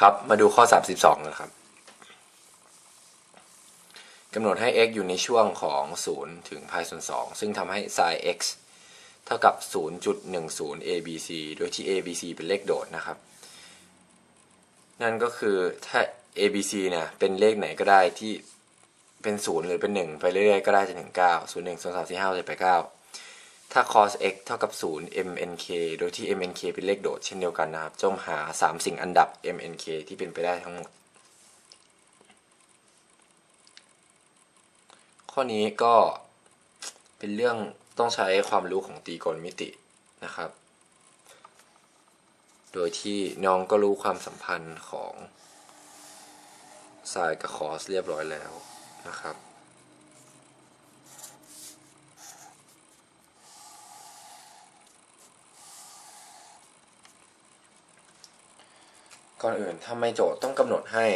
ครับ มาดูข้อ 32 นะครับกำหนดให้ x อยู่ในช่วงของ 0 ถึง pi ส่วน 2 ซึ่งทำให้ sin x เท่ากับ 0.10 abc โดยที่ abc เป็นเลขโดดนะครับ นั่นก็คือถ้า abc เนี่ยเป็นเลขไหนก็ได้ที่เป็น 0 หรือเป็น 1 ไปเรื่อยๆ ก็ได้จนถึง 9 0 1 2 3 4 5 6 7 8 9 ถ้า cos x เท่ากับ 0 mnk โดยที่ mnk เป็นเลขโดดเช่นเดียวกันนะครับจงหา 3 สิ่งอันดับ mnk ที่เป็นไปได้ทั้งหมด ข้อนี้ก็เป็นเรื่องต้องใช้ความรู้ของตรีโกณมิตินะครับ โดยที่น้องก็รู้ความสัมพันธ์ของ sin กับ cos เรียบร้อยแล้วนะครับ ก่อนอื่นทำไม่โจทย์ต้องกำหนดให้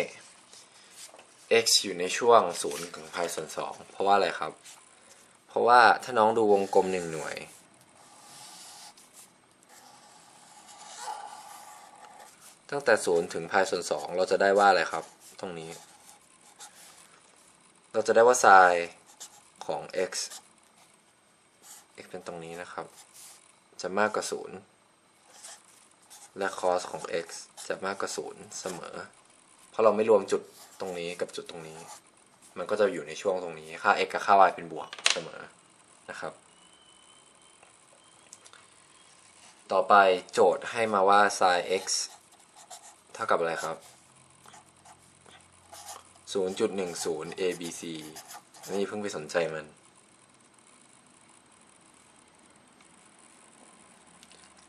x อยู่ในช่วง 0 ถึง pi ส่วน 2 เพราะว่าอะไรครับ เพราะว่าถ้าน้องดูวงกลมหนึ่งหน่วย ตั้งแต่ 0 ถึง pi ส่วน 2 เราจะได้ว่าอะไรครับ ตรงนี้ เราจะได้ว่า sin ของ x x เป็นตรงนี้นะครับ จะมากกว่า 0 และ cos ของ x จะมากกว่า0เสมอ เพราะเราไม่รวมจุดตรงนี้กับจุดตรงนี้ มันก็จะอยู่ในช่วงตรงนี้ ค่า x กับค่า y เป็นบวกเสมอนะครับ ต่อไปโจทย์ให้มาว่า sin x เท่ากับอะไรครับ 0.10 abc นี่เพิ่งไปสนใจมัน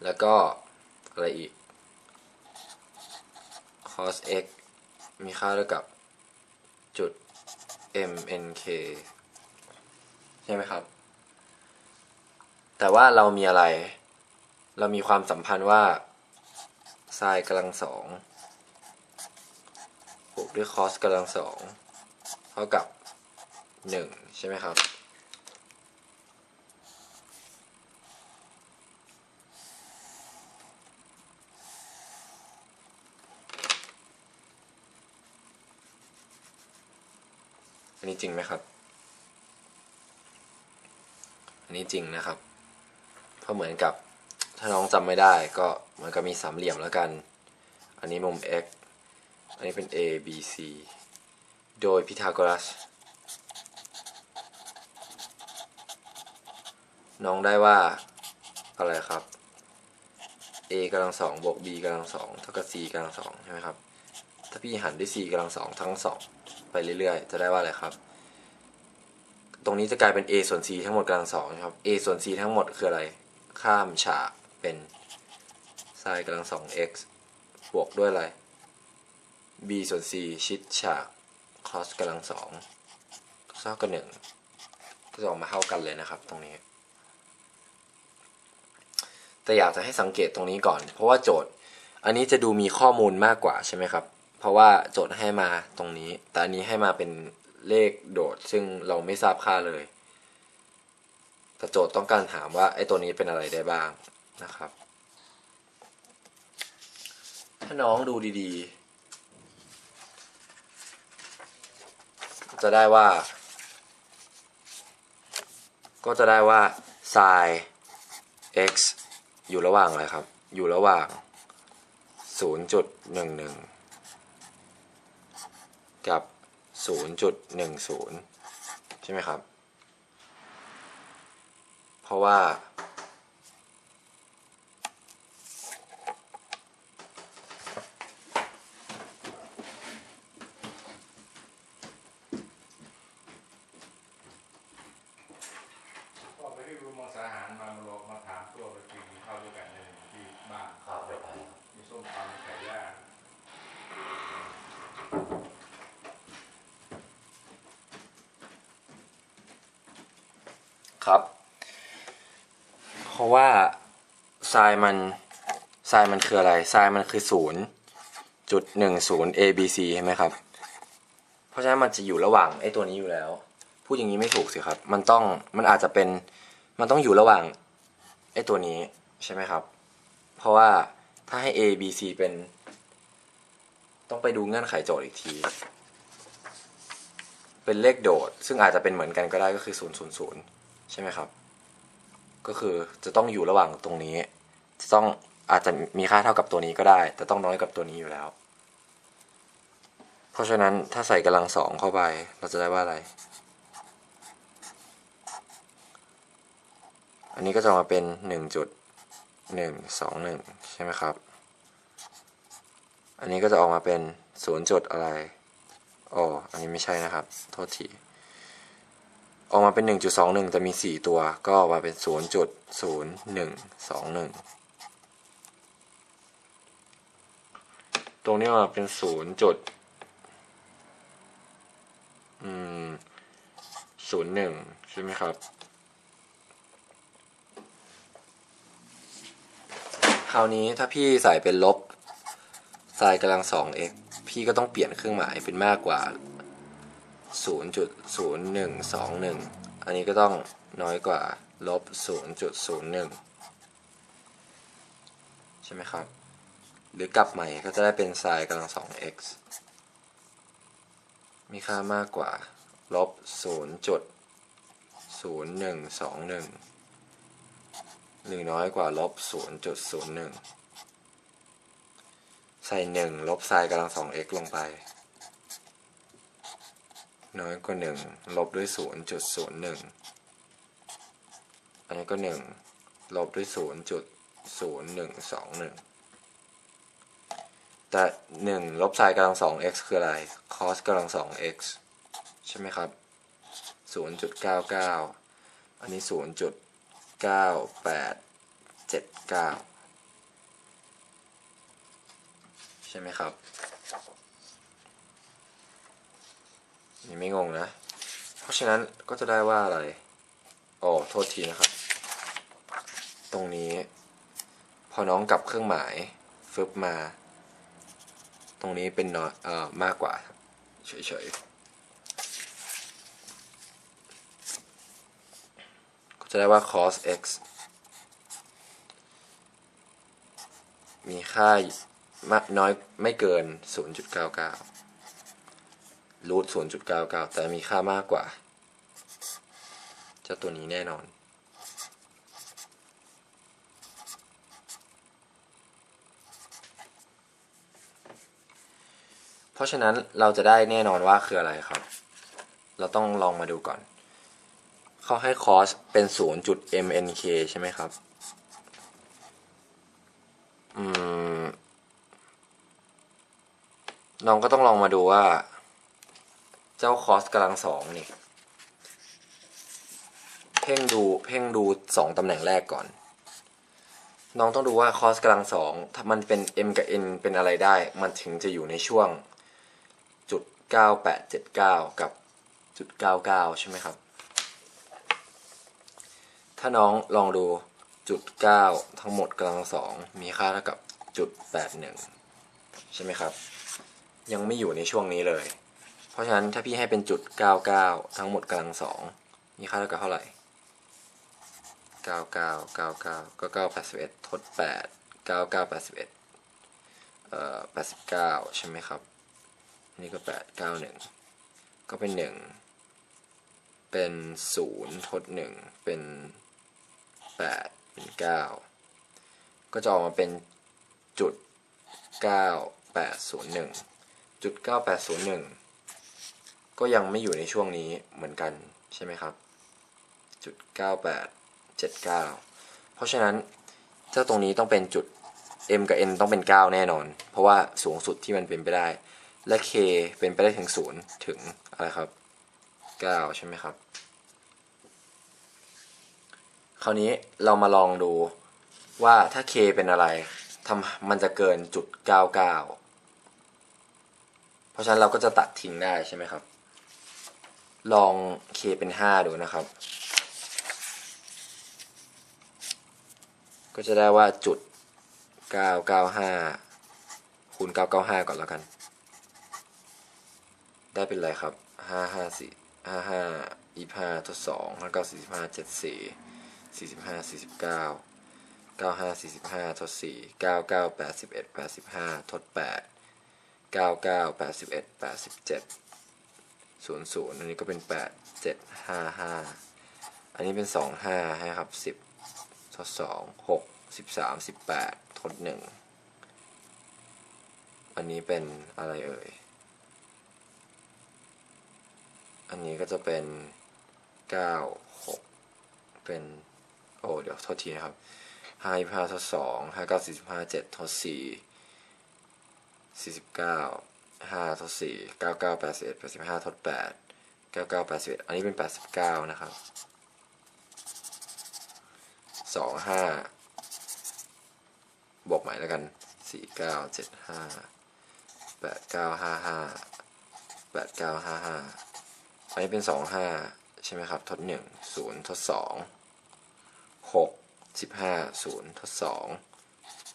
แล้วก็อะไรอีก cos x มีค่าเท่ากับจุด mnk ใช่ไหมครับ แต่ว่าเรามีอะไร เรามีความสัมพันธ์ว่า sin กำลังสองบวกด้วย cos กำลังสองเท่ากับหนึ่งใช่ไหมครับ อันนี้จริงไหมครับ อันนี้จริงนะครับ เพราะเหมือนกับ ถ้าน้องจำไม่ได้ก็เหมือนกับมีสามเหลี่ยมแล้วกัน อันนี้มุม x อันนี้เป็น a b c โดยพีทาโกรัส น้องได้ว่าอะไรครับ a กำลังสองบวก b กำลังสองเท่ากับ c กำลังสองใช่ไหมครับ ถ้าพี่หันด้วย c กำลังสองทั้งสอง ไปเรื่อยๆ จะได้ว่าอะไรครับ ตรงนี้จะกลายเป็น a ส่วน c ทั้งหมดกำลังสองนะครับ a ส่วน c ทั้งหมดคืออะไร ข้ามฉากเป็น sin กำลังสอง x บวกด้วยอะไร b ส่วน c ชิดฉาก cos กำลังสองเท่ากับหนึ่งก็จะออกมาเท่ากันเลยนะครับ ตรงนี้ แต่อยากจะให้สังเกตตรงนี้ก่อน เพราะว่าโจทย์ อันนี้จะดูมีข้อมูลมากกว่าใช่ไหมครับ เพราะว่าโจทย์ให้มาตรงนี้ แต่อันนี้ให้มาเป็นเลขโดด ซึ่งเราไม่ทราบค่าเลย แต่โจทย์ต้องการถามว่าไอ้ตัวนี้เป็นอะไรได้บ้างนะครับ ถ้าน้องดูดีๆ จะได้ว่า ก็จะได้ว่า sin x อยู่ระหว่างอะไรครับ อยู่ระหว่าง 0.11 กับ 0.10 ใช่ไหมครับ เพราะว่า ก็ไปที่รูมองสาหารมามาลงมาถามตัวไปกินข้าวด้วยกันในที่บ้านข้าวไปมีส้มตำมีไก่ย่าง ครับ เพราะว่าทรายมันทรายมันคืออะไรทรายมันคือศูนย์จุดหนึ่งศูนย์ a b c ใช่ไหมครับ เพราะฉะนั้นมันจะอยู่ระหว่างไอ้ตัวนี้อยู่แล้ว พูดอย่างนี้ไม่ถูกสิครับ มันต้องมันอาจจะเป็นมันต้องอยู่ระหว่างไอ้ตัวนี้ใช่ไหมครับ เพราะว่าถ้าให้ a b c เป็นตต้องไปดูเงื่อนไขโจทย์อีกทีเป็นเลขโดด ซึ่งอาจจะเป็นเหมือนกันก็ได้ก็คือ 000 ใช่ไหมครับ ก็คือจะต้องอยู่ระหว่างตรงนี้ จะต้องอาจจะมีค่าเท่ากับตัวนี้ก็ได้ แต่ต้องน้อยกับตัวนี้อยู่แล้ว เพราะฉะนั้นถ้าใส่กำลังสองเข้าไป เราจะได้ว่าอะไร อันนี้ก็จะมาเป็นหนึ่งจุดหนึ่งสองหนึ่งใช่ไหมครับ อันนี้ก็จะออกมาเป็นศูนย์จุดอะไรอ๋ออันนี้ไม่ใช่นะครับ โทษที ออกมาเป็นหนึ่งจุดสองหนึ่งแต่มีสี่ตัว ก็ออกมาเป็นศูนย์จุดศูนย์หนึ่งสองหนึ่งตรงนี้ออกมาเป็นศูนย์จุดอืมศูนย์หนึ่งใช่ไหมครับ คราวนี้ถ้าพี่ใส่เป็นลบไซน์กำลังสอง x พี่ก็ต้องเปลี่ยนเครื่องหมายเป็นมากกว่า 0.0121 อันนี้ก็ต้องน้อยกว่าลบ 0.01 ใช่ไหมครับ หรือกลับใหม่ก็จะได้เป็นไซน์กำลังสอง x มีค่ามากกว่าลบ 0.0121หรือน้อยกว่าลบ0.01ใส่หนึ่งลบไซน์กำลังสอง x ลงไป น้อยกว่าหนึ่งลบด้วย 0.01 อันนี้ก็หนึ่งลบด้วย 0.0121 แต่หนึ่งลบไซน์กำลังสอง x คืออะไร cos กำลังสอง x ใช่ไหมครับ 0.99 อันนี้ 0.9879 ใช่ไหมครับ นี่ไม่งงนะ เพราะฉะนั้นก็จะได้ว่าอะไรอ๋อโทษทีนะครับ ตรงนี้ พอน้องกลับเครื่องหมายฟึบมา ตรงนี้เป็นน้อยเอ่อมากกว่าเฉยๆ ก็จะได้ว่า cos x มีค่ามากน้อยไม่เกิน 0.99 รูท0.99 แต่มีค่ามากกว่า เจ้าตัวนี้แน่นอน เพราะฉะนั้นเราจะได้แน่นอนว่าคืออะไรครับ เราต้องลองมาดูก่อน เขาให้ cos เป็น 0.mnk ใช่ไหมครับ อืมน้องก็ต้องลองมาดูว่า จ้าคอสกำลังสองนี่ เพ่งดูเพ่งดูสองตำแหน่งแรกก่อน น้องต้องดูว่าคอสกำลังสองถ้ามันเป็น m กับ n เป็นอะไรได้ มันถึงจะอยู่ในช่วงจุดเก้าแปดเจ็ดเก้ากับจุดเก้าเก้าใช่ไหมครับ ถ้าน้องลองดูจุดเก้าทั้งหมดกำลังสองมีค่าเท่ากับจุดแปดหนึ่งใช่ไหมครับ ยังไม่อยู่ในช่วงนี้เลย เพราะฉะนั้นถ้าพี่ให้เป็นจุด 99 ทั้งหมดกำลังสองมีค่าเท่ากับเท่าไหร่ 99 99ก็9 81 ทด 8 99 81 เอ่อ 89 ใช่ไหมครับ นี่ก็ 8 91 ก็เป็น 1 เป็น 0 ทด 1 เป็น 8 เป็น 9 ก็จะออกมาเป็นจุด 9801 จุดเก็ยังไม่อยู่ในช่วงนี้เหมือนกันใช่ไหมครับจุดเก้าแปดเจ็ดเก้าเพราะฉะนั้นเจ้าตรงนี้ต้องเป็นจุด m กับ n ต้องเป็นเก้าแน่นอน เพราะว่าสูงสุดที่มันเป็นไปได้ และ k เป็นไปได้ถึงศูนย์ถึงอะไรครับเก้าใช่ไหมครับ คราวนี้เรามาลองดูว่าถ้า k เป็นอะไรทำมันจะเกินจุดเก้าเก้าเพราะฉะนั้นเราก็จะตัดทิ้งได้ใช่ไหมครับ ลอง k เป็น5ดูนะครับ ก็จะได้ว่าจุด995คูณ995ก่อนแล้วกัน ได้เป็นไรครับ554 55 25ทด2แล้วก็45 74 45 49 95 45ทด4 99 81 85ทด8เก้าเก้าแปดสิบเอ็ดแปดสิบเจ็ด ศูนย์ศูนย์อันนี้ก็เป็นแปดเจ็ดห้าห้าอันนี้เป็นสองห้าให้ครับสิบทดสองหกสิบสามสิบแปดทดหนึ่งอันนี้เป็นอะไรเอ่ย อันนี้ก็จะเป็นเก้าหกเป็นโอ้เดี๋ยวโทษทีนะครับห้าห้าทดสองห้าเก้าสี่สิบห้าเจ็ดทดสี่สี่สิบเก้า ห้าทดสี่เก้าเก้าแปดสิบเอ็ดแปดสิบห้าทดแปดเก้าเก้าแปดสิบเอ็ดอันนี้เป็นแปดสิบเก้านะครับสองห้าบวกใหม่แล้วกันสี่เก้าเจ็ดห้าแปดเก้าห้าห้าแปดเก้าห้าห้าอันนี้เป็นสองห้าใช่ไหมครับ ทดหนึ่งศูนย์ทดสองหกสิบห้าศูนย์ทดสอง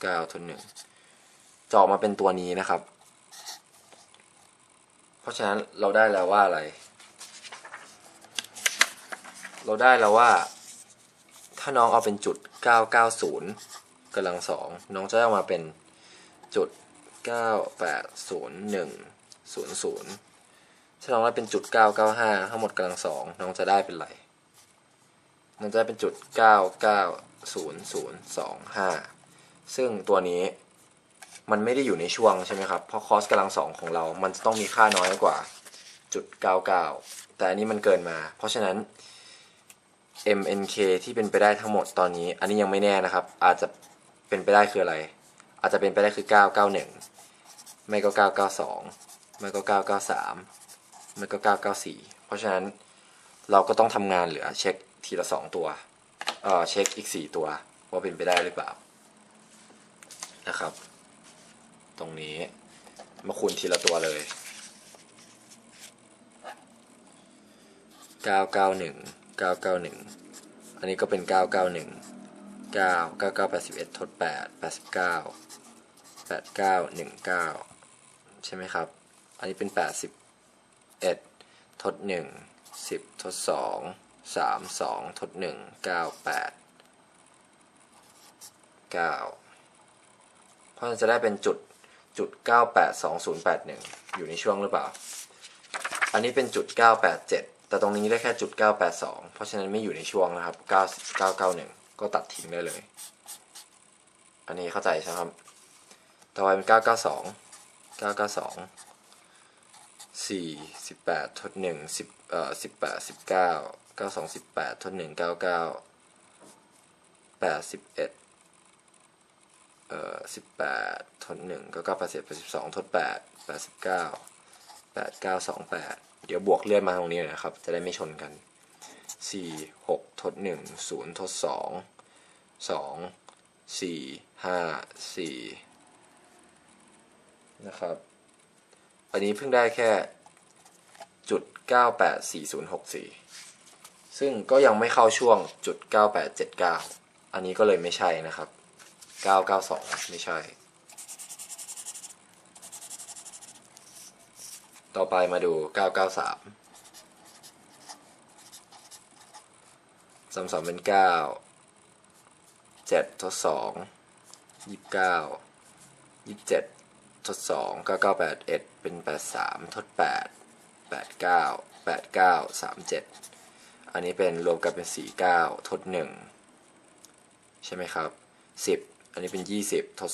เก้าทดหนึ่งจะออกมาเป็นตัวนี้นะครับ ราะฉะนั้นเราได้แล้วว่าอะไร เราได้แล้วว่า ถ้าน้องเอาเป็นจุด 990กำลังสองน้องจะได้ออกมาเป็นจุด 980100 ถ้าน้องได้เป็นจุด 995 ทั้งหมดกำลังสองน้องจะได้เป็นไร น้องจะได้เป็นจุด 990025 ซึ่งตัวนี้ มันไม่ได้อยู่ในช่วงใช่ไหมครับ เพราะคอสกำลังสองของเรา มันจะต้องมีค่าน้อยกว่าจุด99 แต่อันนี้มันเกินมา เพราะฉะนั้น MNK ที่เป็นไปได้ทั้งหมดตอนนี้ อันนี้ยังไม่แน่นะครับ อาจจะเป็นไปได้คืออะไร อาจจะเป็นไปได้คือ 991 ไม่ก็ 992 ไม่ก็ 993 ไม่ก็ 994 เพราะฉะนั้นเราก็ต้องทำงานเหลือเช็คทีละ 2 ตัว เอ่อ เช็คอีก 4 ตัว ว่าเป็นไปได้หรือเปล่า นะครับ ตรงนี้ มาคูณทีละตัวเลย 991 991 อันนี้ก็เป็น 991 9 99 81 ทด 8 89 89 19 ใช่ไหมครับ อันนี้เป็น 81 ทด 1 10 ทด 2 3 2 ทด 1 9 8 9 เพราะฉะนั้นจะได้เป็นจุด จุด982081 อยู่ในช่วงหรือเปล่า อันนี้เป็นจุด987 แต่ตรงนี้ได้แค่จุด982 เพราะฉะนั้นไม่อยู่ในช่วงนะครับ 9 991 ก็ตัดทิ้งได้เลย อันนี้เข้าใจใช่ไหมครับ ต่อไปเป็น 992 992 4 18ทด1 10เอ่อ18 19 92 18ทด1 99 81 เอ่อ18ทด1ก็9 8 82ทด8 89 8928เดี๋ยวบวกเลื่อนมาตรงนี้นะครับ จะได้ไม่ชนกัน4 6ทด1 0ทด2 2 4 5 4นะครับ อันนี้เพิ่งได้แค่จุด984064ซึ่งก็ยังไม่เข้าช่วงจุด9879อันนี้ก็เลยไม่ใช่นะครับ 992ไม่ใช่ ต่อไปมาดู993สามสองเป็น9 7ทด2 29 27ทด2 9981เป็น83ทด8 89 89 37อันนี้เป็นรวมกันเป็น49ทด1ใช่ไหมครับ10 อันนี้เป็น 20 ทด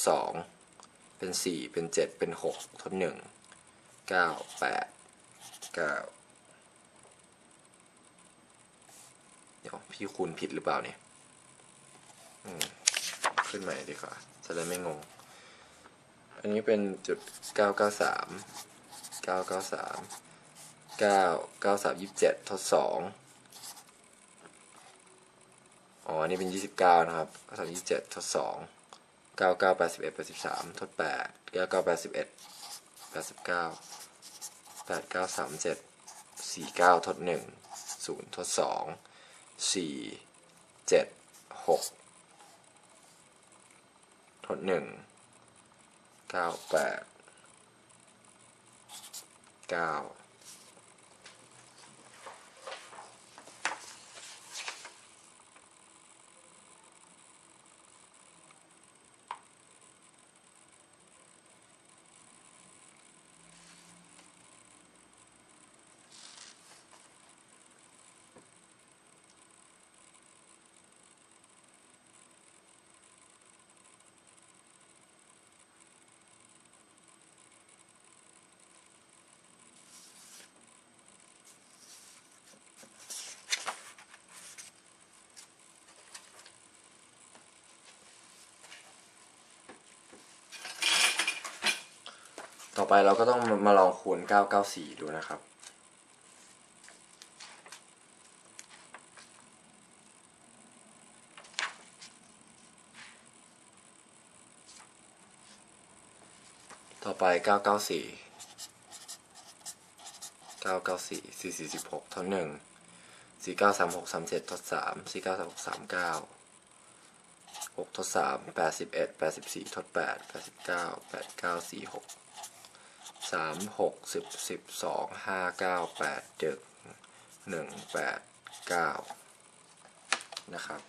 2 เป็น 4 เป็น 7 เป็น 6 ทด 1 9 8 9 เดี๋ยวพี่คูณผิดหรือเปล่าเนี่ยอืมขึ้นใหม่ดีกว่า จะได้ไม่งง อันนี้เป็นจุด 993 993 9 93 27 ทด 2อ๋ออันนี้เป็น 29 นะครับ3 27ทด 2 99 81 83ทด8 99 81 89 89 37 49ทด1 0ทด2 4 7 6ทด1เก้าแปดเก้า อไปเราก็ต้องมาลองคูณ 994 ดูนะครับ ต่อไป 994 994 446ทด1 4936 37ทด3 4936 39 6ทด3 81 84ทด8 89 89 46 สามหกสิบสิบสองห้าเก้าแปดเจ็ดหนึ่งแปดเก้านะครับ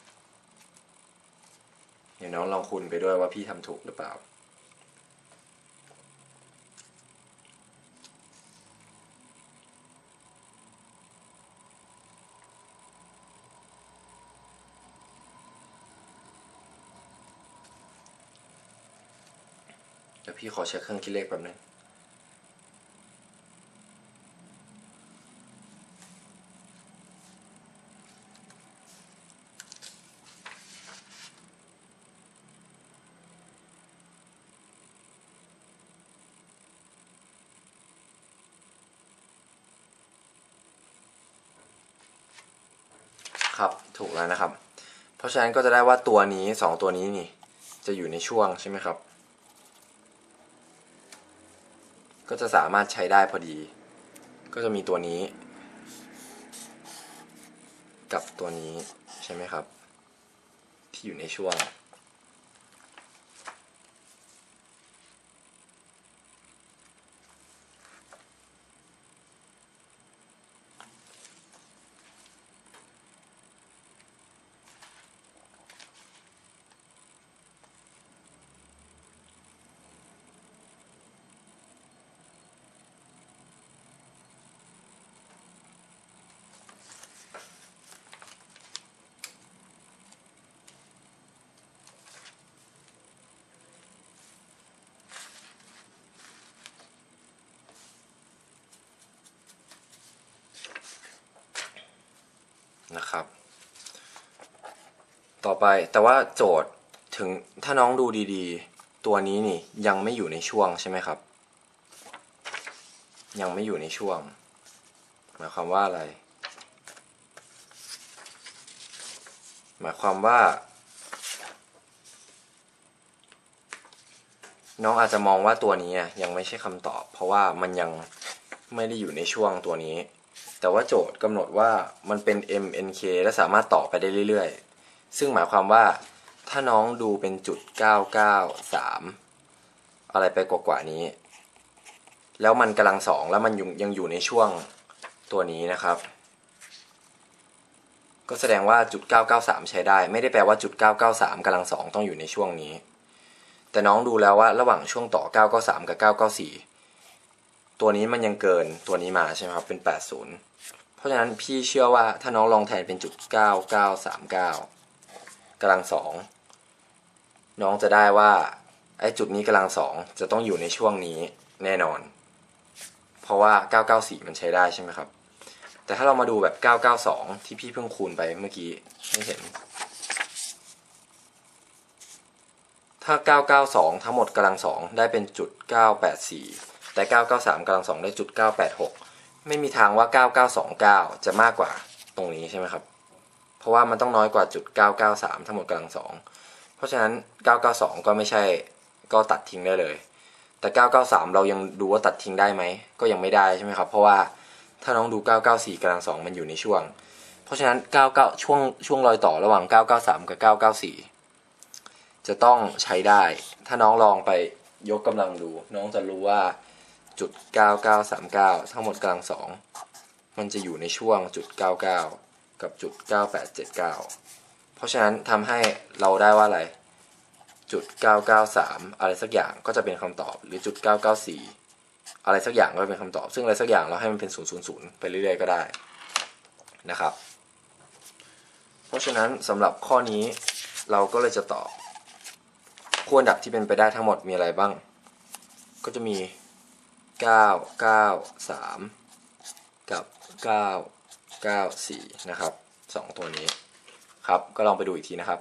เดี๋ยวน้องลองคูณไปด้วยว่าพี่ทำถูกหรือเปล่า เดี๋ยวพี่ขอเช็คเครื่องคิดเลขแป๊บนึง ครับ ถูกแล้วนะครับ เพราะฉะนั้นก็จะได้ว่าตัวนี้สองตัวนี้นี่ จะอยู่ในช่วงใช่ไหมครับ ก็จะสามารถใช้ได้พอดี ก็จะมีตัวนี้ กับตัวนี้ใช่ไหมครับ ที่อยู่ในช่วง นะครับ ต่อไปแต่ว่าโจทย์ถึงถ้าน้องดูดีๆ ตัวนี้นี่ยังไม่อยู่ในช่วงใช่ไหมครับ ยังไม่อยู่ในช่วงหมายความว่าอะไร หมายความว่า น้องอาจจะมองว่าตัวนี้ยังไม่ใช่คำตอบ เพราะว่ามันยังไม่ได้อยู่ในช่วงตัวนี้ แต่ว่าโจทย์กำหนดว่ามันเป็น m n k และสามารถต่อไปได้เรื่อยๆ ซึ่งหมายความว่าถ้าน้องดูเป็นจุด 993 อะไรไปกว่าๆนี้ แล้วมันกำลังสองแล้วมันยังยังอยู่ในช่วงตัวนี้นะครับ ก็แสดงว่าจุด 993 ใช้ได้ ไม่ได้แปลว่าจุด 993กำลังสองต้องอยู่ในช่วงนี้ แต่น้องดูแล้วว่าระหว่างช่วงต่อ 993 กับ 994 ตัวนี้มันยังเกินตัวนี้มาใช่ไหมครับเป็น 80 เพราะฉะนั้นพี่เชื่อว่าถ้าน้องลองแทนเป็นจุด 9939กำลังสองน้องจะได้ว่าไอ้จุดนี้กำลังสองจะต้องอยู่ในช่วงนี้แน่นอน เพราะว่า 994 มันใช้ได้ใช่ไหมครับ แต่ถ้าเรามาดูแบบ 992 ที่พี่เพิ่งคูณไปเมื่อกี้ให้เห็น ถ้า 992 ทั้งหมดกำลังสองได้เป็นจุด 984 แต่ 993กำลังสองได้จุด986 ไม่มีทางว่า 9929 จะมากกว่าตรงนี้ใช่ไหมครับ เพราะว่ามันต้องน้อยกว่าจุด993 ทั้งหมดกำลังสองเพราะฉะนั้น 992 ก็ไม่ใช่ก็ตัดทิ้งได้เลย แต่ 993 เรายังดูว่าตัดทิ้งได้ไหม ก็ยังไม่ได้ใช่ไหมครับ เพราะว่าถ้าน้องดู 994กำลังสองมันอยู่ในช่วง เพราะฉะนั้น 99 ช่วงช่วงรอยต่อระหว่าง 993 กับ 994 จะต้องใช้ได้ ถ้าน้องลองไปยกกำลังดู น้องจะรู้ว่า จุด9939ทั้งหมดกำลังสองมันจะอยู่ในช่วงจุด99กับจุด9879เพราะฉะนั้นทำให้เราได้ว่าอะไรจุด993อะไรสักอย่างก็จะเป็นคำตอบหรือจุด994อะไรสักอย่างก็เป็นคำตอบ ซึ่งอะไรสักอย่างเราให้มันเป็น000ไปเรื่อยๆก็ได้นะครับ เพราะฉะนั้นสำหรับข้อนี้เราก็เลยจะตอบคู่อันดับที่เป็นไปได้ทั้งหมดมีอะไรบ้าง ก็จะมี 9 9 3 กับ 9 9 4 นะครับ 2 ตัวนี้ครับ ก็ลองไปดูอีกทีนะครับ